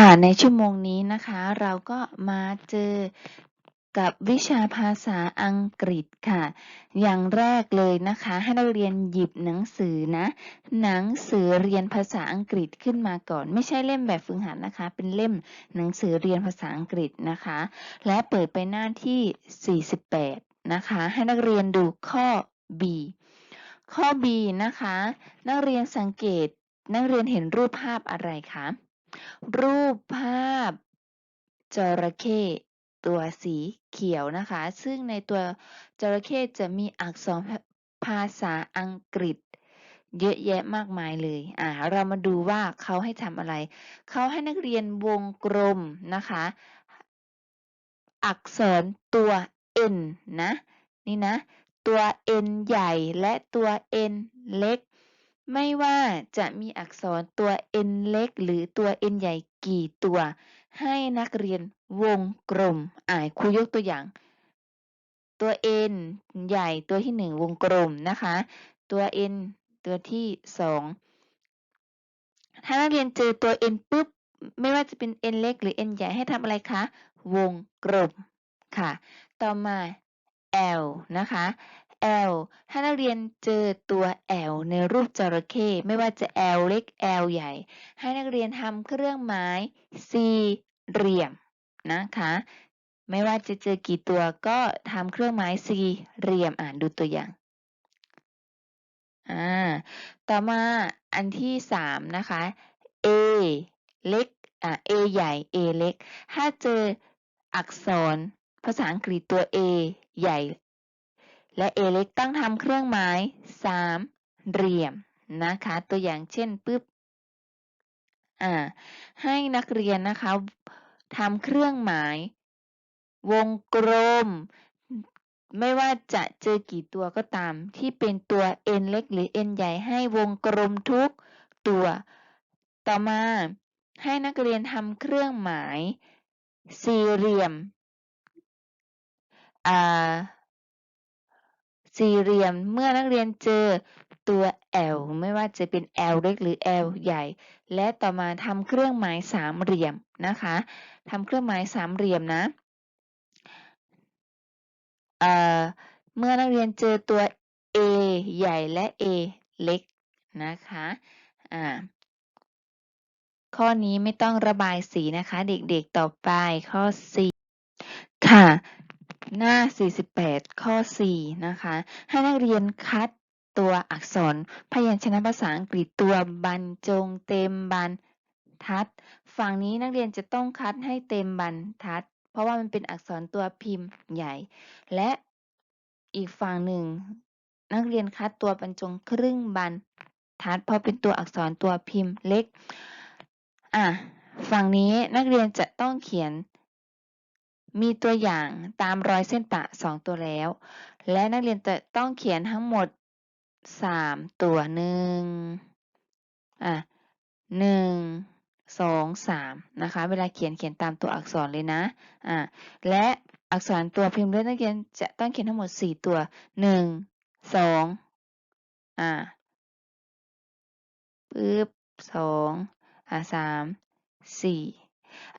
ค่ะในชั่วโมงนี้นะคะ เราก็มาเจอกับวิชาภาษาอังกฤษค่ะ อย่างแรกเลยนะคะ ให้นักเรียนหยิบหนังสือนะ หนังสือเรียนภาษาอังกฤษขึ้นมาก่อน ไม่ใช่เล่มแบบฝึกหัดนะคะ เป็นเล่มหนังสือเรียนภาษาอังกฤษนะคะ และเปิดไปหน้าที่ 48 นะคะ ให้นักเรียนดูข้อ B ข้อ B นะคะ นักเรียนสังเกตนักเรียนเห็นรูปภาพอะไรคะ รูปภาพจระเข้ตัวสีเขียวนะคะ ซึ่งในตัวจระเข้จะมีอักษรภาษาอังกฤษ เยอะแยะมากมายเลย อ่า เรามาดูว่าเขาให้ทำอะไร เขาให้นักเรียนวงกลมนะคะ อักษรตัว N นะ นี่นะ ตัว N ใหญ่และตัว N เล็ก ไม่ว่าจะมีอักษรตัว N เล็ก หรือตัว N ใหญ่กี่ตัว ให้นักเรียนวงกลม อ่าครูยกตัวอย่าง ตัว N ใหญ่ตัวที่หนึ่งวงกลมนะคะ ตัว N ตัวที่สองถ้านักเรียนเจอตัว N ปุ๊บ ไม่ว่าจะเป็น N เล็ก หรือ N ใหญ่ให้ทำอะไรคะ วงกลมค่ะ ต่อมา L นะคะ L ถ้านักเรียนเจอตัว L ในรูปจระเข้ไม่ว่าจะ L เล็ก L ใหญ่ ให้นักเรียนทำเครื่องหมายสี่เหลี่ยมนะคะ ไม่ว่าจะเจอกี่ตัวก็ทำเครื่องหมายสี่เหลี่ยมอ่านดูตัวอย่างอ่าต่อมาอันที่สามนะคะ A เล็กอ่า A ใหญ่ A เล็ก ถ้าเจออักษรภาษาอังกฤษตัว A ใหญ่ และ A เล็กต้องทำเครื่องหมายสามเหลี่ยมนะคะ ตัวอย่างเช่นปึ๊บอ่าให้นักเรียนนะคะทำเครื่องหมายวงกลม ไม่ว่าจะเจอกี่ตัวก็ตาม ที่เป็นตัว n เล็กหรือ n ใหญ่ให้วงกลมทุกตัว ต่อมาให้นักเรียนทำเครื่องหมายสี่เหลี่ยมอ่า สี่เหลี่ยมเมื่อนักเรียนเจอตัว L ไม่ว่าจะเป็น L เล็กหรือ L ใหญ่ และต่อมาทำเครื่องหมายสามเหลี่ยมนะคะทำเครื่องหมายสามเหลี่ยมนะเเมื่อนักเรียนเจอตัว A ใหญ่และ A เล็กนะคะอ่าข้อนี้ไม่ต้องระบายสีนะคะ เด็กๆต่อไปข้อ 4 ค่ะ หน้า 48 ข้อ 4 นะคะ ให้นักเรียนคัดตัวอักษรพยัญชนะภาษาอังกฤษตัวบรรจงเต็มบรรทัด ฝั่งนี้นักเรียนจะต้องคัดให้เต็มบรรทัด เพราะว่ามันเป็นอักษรตัวพิมพ์ใหญ่ และอีกฝั่งหนึ่ง นักเรียนคัดตัวบรรจงครึ่งบรรทัด เพราะเป็นตัวอักษรตัวพิมพ์เล็ก อะ ฝั่งนี้นักเรียนจะต้องเขียน มีตัวอย่างตามรอยเส้นปะสองตัวแล้ว และนักเรียนจะต้องเขียนทั้งหมดสามตัวหนึ่งอะหนึ่งสองสามนะคะ เวลาเขียนเขียนตามตัวอักษรเลยนะอะและอักษรตัวพิมพ์เล็กนักเรียนจะต้องเขียนทั้งหมดสี่ตัวหนึ่งสองอะปึ๊บสองอะสามสี่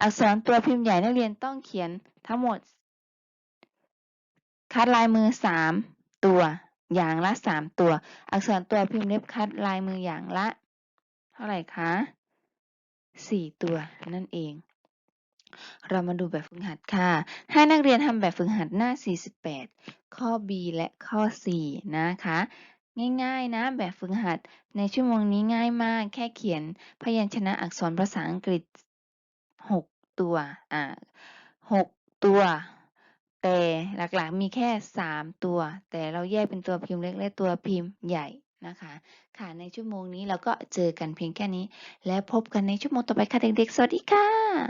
อักษรตัวพิมพ์ใหญ่นักเรียนต้องเขียนทั้งหมด คัดลายมือสามตัวอย่างละสามตัว อักษรตัวพิมพ์เล็บคัดลายมืออย่างละ เท่าไหร่คะสี่ตัวนั่นเอง เรามาดูแบบฝึกหัดค่ะ ให้นักเรียนทำแบบฝึกหัดหน้า 48 ข้อ B และข้อ C นะคะง่ายๆนะ แบบฝึกหัดในชั่วโมงนี้ง่ายมาก แค่เขียนพยัญชนะอักษรภาษาอังกฤษ 6 ตัว อ่า 6 ตัว แต่หลักๆ มีแค่ 3 ตัว แต่เราแยกเป็นตัวพิมพ์เล็กและตัวพิมพ์ใหญ่นะคะ ค่ะในชั่วโมงนี้เราก็เจอกันเพียงแค่นี้ และพบกันในชั่วโมงต่อไปค่ะเด็กๆ สวัสดีค่ะ